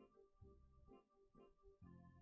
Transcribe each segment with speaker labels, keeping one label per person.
Speaker 1: Thank you.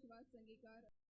Speaker 1: विश्वास शिवास संगीकर.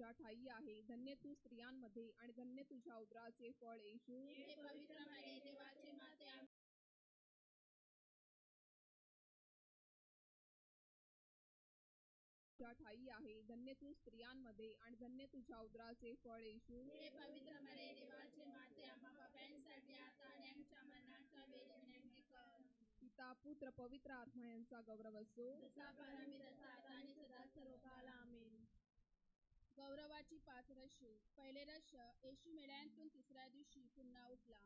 Speaker 1: तुझ्या ठाई आहे. धन्य तू स्त्रियांमध्ये आणि धन्य तुझ्या उदराचे फळ येशू.
Speaker 2: हे पवित्र मरे देवाचे माते आम-
Speaker 1: तुझ्या ठाई आहे. धन्य तू स्त्रियांमध्ये आणि धन्य तुझ्या उदराचे फळ येशू.
Speaker 2: हे पवित्र मरे देवाचे माते आम्हा पाप्यांसाठी आता आणि आमच्या मरणाच्या वेळी विनंती कर
Speaker 1: पिता पुत्र पवित्र आत्मा यांचा गौरव असो.
Speaker 2: जसा तसा आता आणि सदा सर्व काल आमेन. गौरवाची पाच रश्ये पहिले रश येशू मेळ्यांतून तिसऱ्या दिवशी पुन्हा उठला.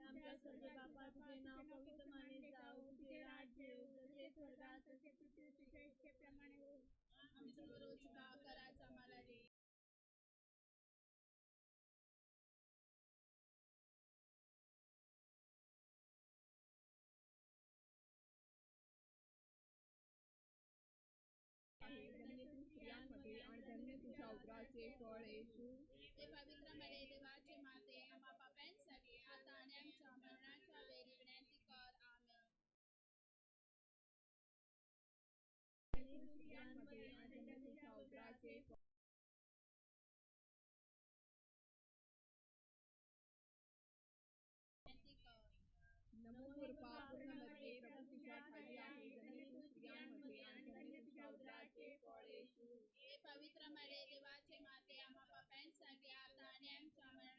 Speaker 3: आमच्या सर्व बापा तुझे नाव पवित्र माने जाऊ. तुझे राज्य येऊ जसे स्वर्गात तसे पृथ्वीवर तुझ्या इच्छेप्रमाणे
Speaker 2: आमचं रोज पाप्यांसाठी आता आणि आमच्या मरणाच्या वेळी विनंती कर आमेन
Speaker 1: स्त्रियांमध्ये आणि धन्य तुझ्या उदराचे फळ
Speaker 2: विनंती कर
Speaker 1: नमो कृपा पूर्णमध्ये प्रभू तुझ्या ठाई आहे धन्य तू स्त्रियांमध्ये आणि धन्य तुझ्या उदराचे फळ येशू
Speaker 2: हे पवित्र मरे देवाचे माते आम्हा पाप्यांसाठी आता आणि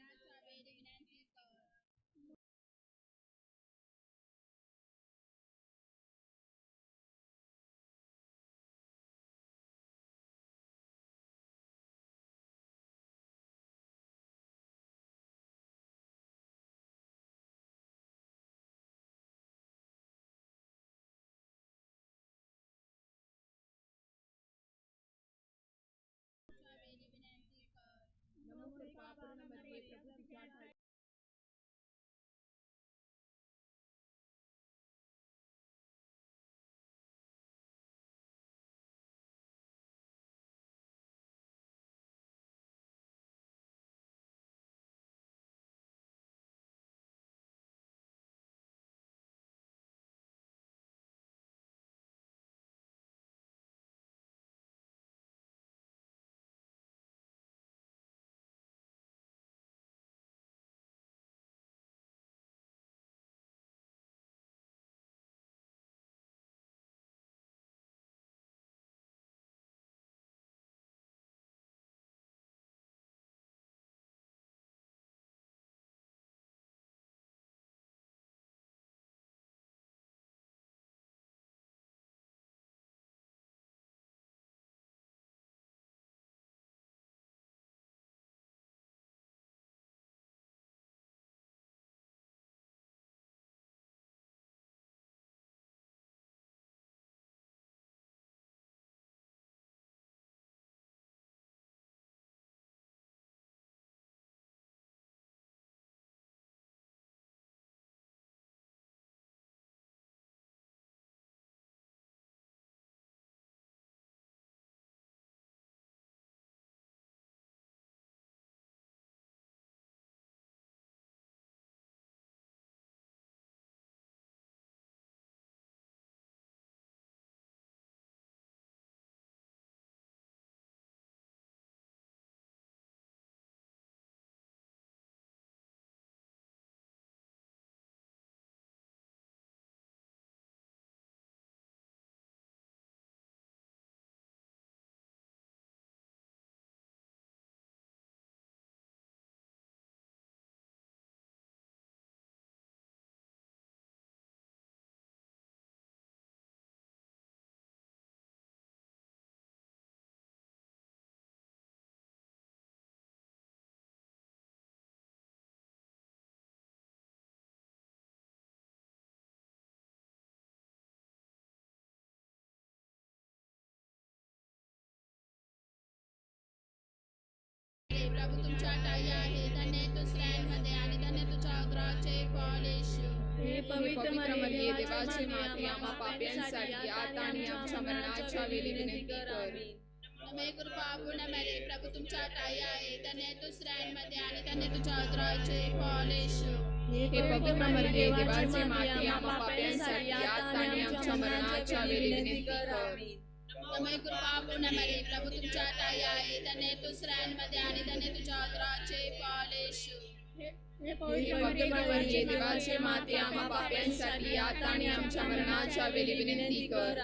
Speaker 2: प्रभू तुमच्या ठाई आहे धन्य तू स्त्रियांमध्ये आणि धन्य तुझ्या उदराचे फळ येशू.
Speaker 3: हे पवित्र मरिये देवाची
Speaker 1: माते आम्हा पाप्यांसाठी आता आणि आमच्या मरणाच्या वेळी विनंती कर.
Speaker 2: नमे कृपा पूर्ण मरे प्रभू तुमच्या ठाई आहे धन्य तू स्त्रियांमध्ये आणि धन्य तुझ्या उदराचे फळ येशू.
Speaker 1: हे पवित्र मरिये देवाची माते आम्हा पाप्यांसाठी आता आणि आमच्या मरणाच्या वेळी विनंती कर.
Speaker 2: नमे कृपा पूर्ण मरे प्रभू तुमच्या ठाई आहे धन्य तू स्त्रियांमध्ये आणि धन्य तुझ्या उदराचे फळ येशू
Speaker 3: हे
Speaker 1: हे पवित्र मरिये देवाची माते आम्हा पाप्यांसाठी आता आणि आमच्या मरणाच्या वेळी विनंती कर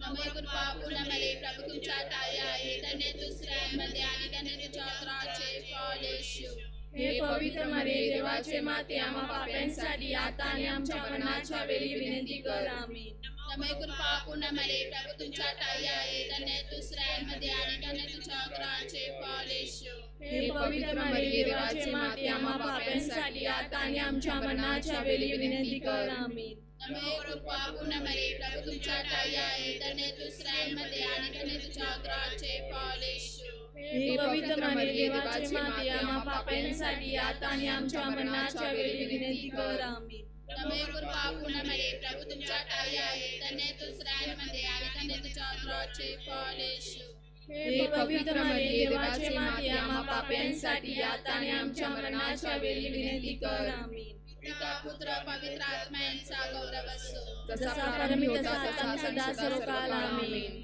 Speaker 2: नमे कृपा पूर्ण मरे प्रभू तुमच्या ठाई आहे धन्य तू स्त्रियांमध्ये आणि धन्य तुझ्या उदराचे फळ येशू
Speaker 3: हे पवित्र मरिये देवाचे माते आम्हा पाप्यांसाठी आता आणि आमच्या मरणाच्या वेळी विनंती कर आमीन
Speaker 2: नमे कृपा पूर्ण मरे प्रभू तुमच्या ठाई आहे धन्य तू स्त्रियांमध्ये आणि धन्य तुझ्या उदराचे फळ येशू
Speaker 3: हे पवित्र मरिये देवाचे माते आम्हा पाप्यांसाठी आता आणि आमच्या मरणाच्या वेळी विनंती कर आमीन
Speaker 2: नमे कृपा पूर्ण मरे प्रभू तुमच्या ठाई आहे धन्य तू स्त्रियांमध्ये आणि धन्य तुझ्या उदराचे फळ येशू
Speaker 3: हे पवित्र मरिये देवाचे माते आम्हा पाप्यांसाठी आता आणि आमच्या मरणाच्या वेळी विनंती कर आमीन
Speaker 2: नमे कृपा पूर्ण मरे प्रभू तुमच्या ठाई आहे धन्य तू स्त्रियांमध्ये आणि धन्य तुझ्या उदराचे फळ येशू
Speaker 3: हे पवित्र मरिये देवाचे माते आम्हा पाप्यांसाठी आता आणि आमच्या मरणाच्या वेळी विनंती कर आमीन
Speaker 2: पिता पुत्र पवित्र आत्मा यांचा गौरव असो
Speaker 3: जसा प्रारंभी तसा आता आणि सदा सर्वकाल आमीन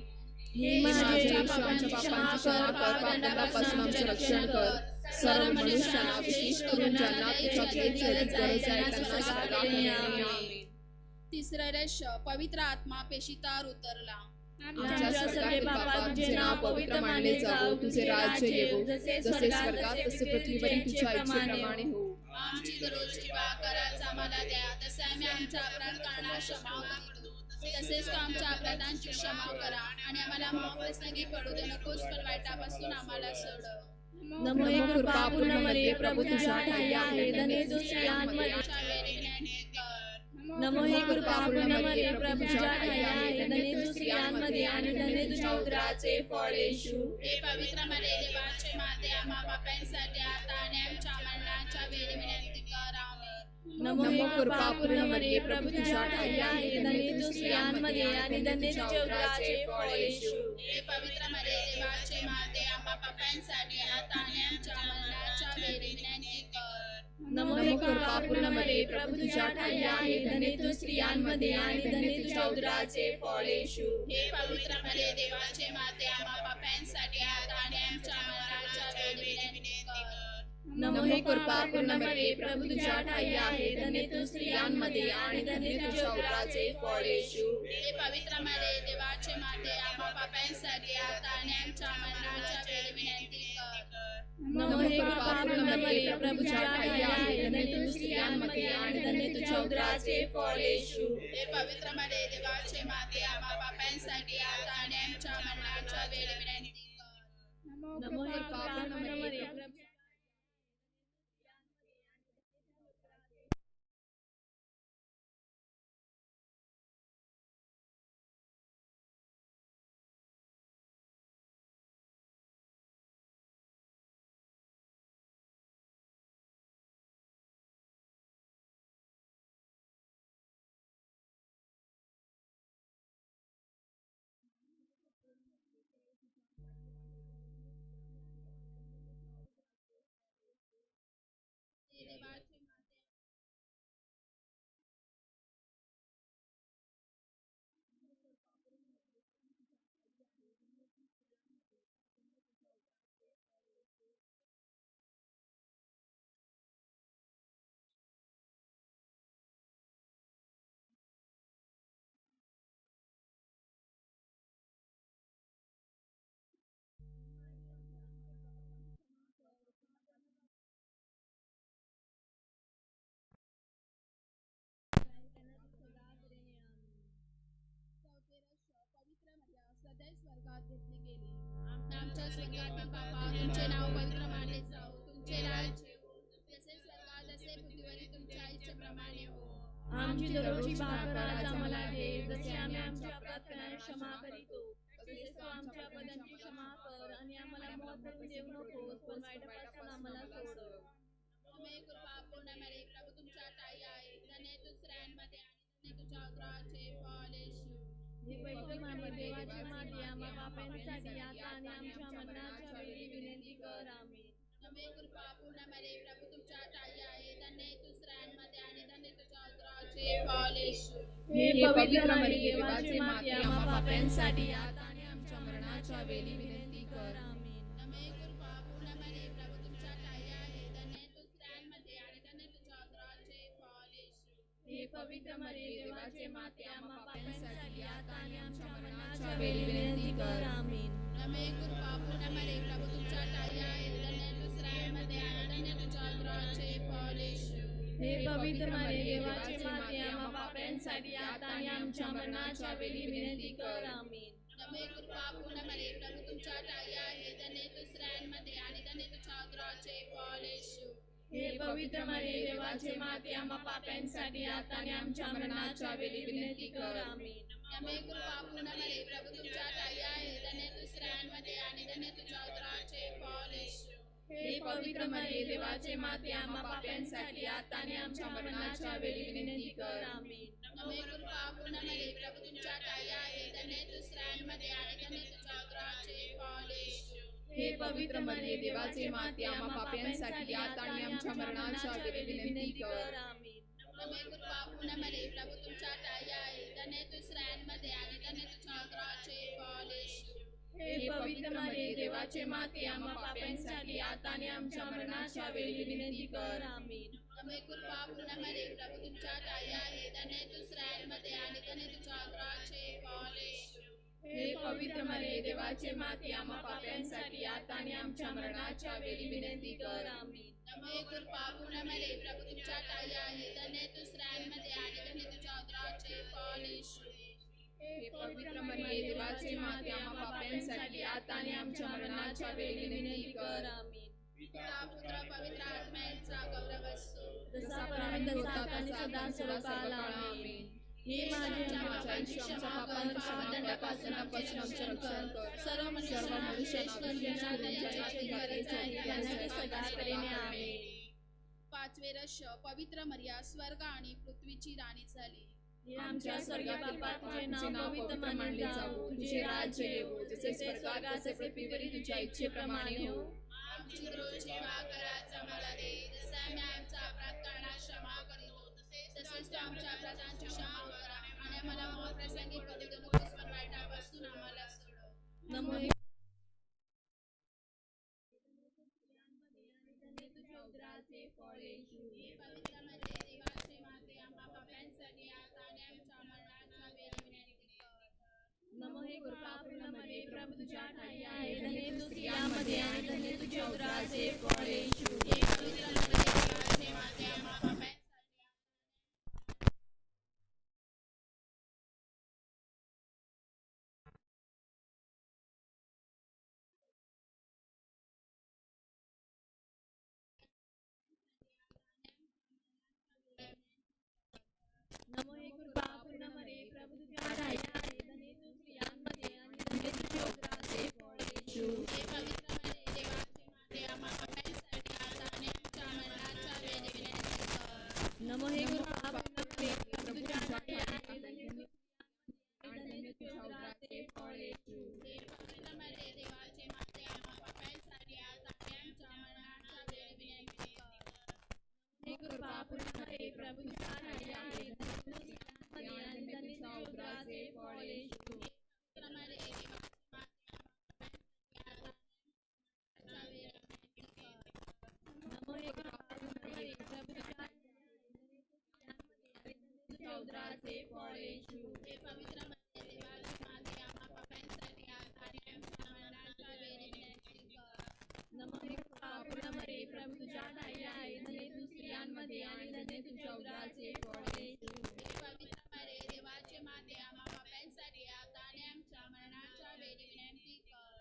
Speaker 3: हे
Speaker 1: माझे
Speaker 3: माझे
Speaker 1: पापांची क्षमा कर पापांपासून आमचे रक्षण कर. सर्व मनुष्यांना विशेष करून ज्यांना तुझ्या अधिक गरज आहे त्यांना सदा आमेन.
Speaker 2: तिसरं रश पवित्र आत्मा पेशितार उतरला.
Speaker 3: आमच्या सर्व बापा तुझे नाव पवित्र मानले जाओ तुझे राज्य येवो. जसे स्वर्गात तसे पृथ्वीवरील तुझ्या इच्छेप्रमाणे हो
Speaker 2: आमची दररोजची आम्हाला द्या. तसे आम्ही आमच्या अपराधांना क्षमा करतो तसेच तो आमच्या अपराधांची क्षमा करा आणि आम्हाला महाप्रसंगी पडू दे. नकोस पण वाईटापासून आम्हाला सोड.
Speaker 3: नमो हे कृपा पूर्ण मरिये प्रभू तुझ्या ठाई आहे. धने तू स्त्रियांमध्ये नमो हे कृपा पूर्ण मरिये प्रभू तुझ्या ठाई आहे. धने तू स्त्रियांमध्ये आणि धने तुझ्या उदराचे फळ येशू.
Speaker 2: हे पवित्र मरे. देवाचे माते आम्हा बापांसाठी आता आणि आमच्या मरणाच्या वेळी विनंती कर.
Speaker 3: नमो कृपा पूर्ण मरिये प्रभू तुझ्या ठाई आहे. धने तू स्त्रियांमध्ये आणि धने तुझ्या उदराचे फळ येशू.
Speaker 2: हे पवित्र मरे देवाचे माते आम्हा बापांसाठी आता आणि आमच्या मरणाच्या वेळी विनंती कर.
Speaker 3: नमो हे कृपा पूर्ण मरिये प्रभू तुझ्या ठाई आहे. धने तू स्त्रियांमध्ये आणि धने तुझ्या उदराचे फळ येशू.
Speaker 2: हे पवित्र मरे देवाचे माते आम्हा बापांसाठी आता आणि आमच्या मरणाच्या वेळी विनंती कर.
Speaker 3: नमो हे कृपा पूर्ण मरिये प्रभू तुझ्या ठाई आहे. धने तू स्त्रियांमध्ये आणि धने तुझ्या उदराचे फळ येशू.
Speaker 2: हे पवित्र मरे देवाचे माते आम्हा बापांसाठी आता आणि आमच्या मरणाच्या वेळी विनंती कर.
Speaker 3: नमो हे कृपा पूर्ण मरिये प्रभू तुझ्या ठाई आहे. धने तू स्त्रियांमध्ये आणि धने तुझ्या उदराचे फळ येशू.
Speaker 2: हे पवित्र मरे देवाचे माते आम्हा बापांसाठी आता आणि आमच्या मरणाच्या वेळी विनंती कर.
Speaker 3: नमो हे कृपा पूर्ण मरिये प्रभू
Speaker 2: स्वर्गात घेतली गेली. आमच्या स्वर्गात बाबा तुमचे नाव पवित्र मानले जाओ तुमचे राज्य येवो जसे स्वर्गात असे पृथ्वीवरील तुमच्या इच्छेप्रमाणे हो.
Speaker 3: आमची दररोजची भाकर आज आम्हाला दे जसे आम्ही आमच्या अपराधांना क्षमा करीतो तसेच तू आमच्या अपराधांची क्षमा कर आणि आम्हाला मोह करून देऊ नकोस. पण वाईटापासून आम्हाला सोडव.
Speaker 2: तुम्ही कृपा पूर्ण मरे प्रभू तुमच्या ठाई आहे. धन्य तू स्त्रियांमध्ये आणि तुझ्या उदराचे फळ येशू
Speaker 3: हे देवाची आम्हा आता आणि आमच्या मरणाच्या वेळी विनंती कर आमेन.
Speaker 2: तुम्ही कृपा पूर्ण मरे प्रभू तुमच्या ठाई आहे. धन्य तू स्त्रियांमध्ये आणि धन्य तुझ्या उदराचे फळ येशू.
Speaker 3: हे पवित्र माने देवाची माते आम्हा पापांसाठी आता आणि आमच्या मरणाच्या वेळी विनंती कर. आमेन
Speaker 2: तुम्ही कृपा पूर्ण मरे प्रभू
Speaker 3: पवित्र मरे देवाचे माते आम्हा पापांसाठी आता आणि आमच्या मरणाच्या वेळी विनंती कर. आमेन.
Speaker 2: नमे कृपा पूर्ण मरे प्रभू तुमच्या तू स्त्रियांमध्ये आणि धन्य तुझ्या उदराचे फळ येशू.
Speaker 3: हे पवित्र मरे देवाचे माते आम्हा पापांसाठी आता आणि आमच्या मरणाच्या वेळी विनंती कर. आमेन.
Speaker 2: नमे कृपा पूर्ण मरे प्रभू तुमच्या धन्य तू स्त्रियांमध्ये आणि धन्य तुझ्या येशू.
Speaker 3: हे पवित्र मरे देवाचे माते आम्हा पापांसाठी आता आणि आमच्या मरणाच्या वेळी विनंती कर आमेन
Speaker 2: नमे कृपा पूर्ण मरे प्रभू तुमच्या ठाई आहे धन्य तू स्त्रियांमध्ये आणि धन्य तुझ्या उदराचे फळ येशू
Speaker 3: हे पवित्र मरे देवाचे माते आम्हा पापांसाठी आता आणि आमच्या मरणाच्या वेळी विनंती कर आमेन
Speaker 2: नमे कृपा पूर्ण मरे प्रभू तुमच्या ठाई आहे धन्य तू स्त्रियांमध्ये आणि धन्य तुझ्या उदराचे फळ येशू
Speaker 3: हे पवित्र मरे देवाचे माते आम्हा पापांसाठी आता आणि आमच्या मरणाच्या वेळी विनंती कर. आमेन
Speaker 2: नमे कृपा पूर्ण मरे प्रभू तुमच्या ठाई आहे. धन्य तू स्त्रियांमध्ये आणि धन्य तुझ्या उदराचे फळ येशू
Speaker 3: हे पवित्र मरे देवाचे माते आम्हा पापांसाठी आता आणि आमच्या मरणाच्या वेळी विनंती कर. आमेन
Speaker 2: नमे कृपा पूर्ण मरे प्रभू तुमच्या ठाई आहे. धन्य तू स्त्रियांमध्ये आणि धन्य तुझ्या उदराचे फळ येशू
Speaker 3: हे पवित्र मरे देवाचे माते आम्हा पापांसाठी आता आणि आमच्या मरणाच्या वेळी विनंती कर.
Speaker 2: नमे कृपा पूर्ण मरे प्रभू तुमच्या ठाई आहे. धन्य तू स्त्रियांमध्ये आणि धन्य तुझ्या उदराचे फळ
Speaker 3: हे पवित्र मरे देवाचे माते आम्हा पापांसाठी आता आणि आमच्या मरणाच्या वेळी विनंती कर.
Speaker 2: पिता पुत्र पवित्र आत्म्याचा गौरव असो.
Speaker 3: जसा होता आणि सदा सर्वकाळ आमेन. हे माझे
Speaker 1: पापांची क्षमा कर पापदंडापासून आमचे रक्षण कर.
Speaker 2: सर्व
Speaker 1: सर्व
Speaker 2: मनुष्यांना विशेष
Speaker 1: मनुष्यांना
Speaker 2: करून ज्यांना
Speaker 1: ज्यांना
Speaker 2: त्याची गरज आहे
Speaker 3: त्यांसाठी सदा तऱ्हेने आमेन
Speaker 2: पाचवे रश पवित्र मर्या स्वर्ग आणि पृथ्वीची राणी झाली.
Speaker 3: हे आमच्या नाव पवित्र मानले जावो तुझे राज्य येवो जसे स्वर्गात तसे पृथ्वीवरील तुझ्या इच्छेप्रमाणे हो
Speaker 2: आमची रोजची भाकराच आम्हाला दे. जसे आम्ही आमचा अपराध क्षमा करीतो. तसेच आमच्या अपराधांची क्षमा आम्हाला मोह प्रसंगी पदे नकोस पण वाईटापासून आम्हाला सोडव
Speaker 3: नमो
Speaker 2: हे पवित्रमध्ये देवाचे माते आम्हा पाप्यांसाठी आता आणि आमच्या मरणाच्या वेळी
Speaker 3: नमो हे कृपा पूर्ण मरे प्रभू तुझ्या ठाई आहे. धन्य तू स्त्रियांमध्ये आणि धन्य तुझ्या उदराचे फळ
Speaker 2: हे पवित्रमध्ये देवाचे माते आम्हा पाप्यांसाठी
Speaker 3: हे
Speaker 2: पवित्रमध्ये देवाचे माते आम्हा पाप्यांसाठी आता आणि आमच्या मरणाच्या वेळी विनंती कर.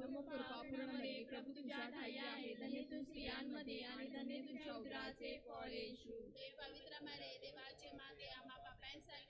Speaker 3: नमो कृपा पूर्ण मरे प्रभू तुझ्या ठाई आहे. धन्य तू स्त्रियांमध्ये आणि धन्य तुझ्या उदराचे फळ येशू.
Speaker 2: हे पवित्रमध्ये देवाचे माते आम्हा पाप्यांसाठी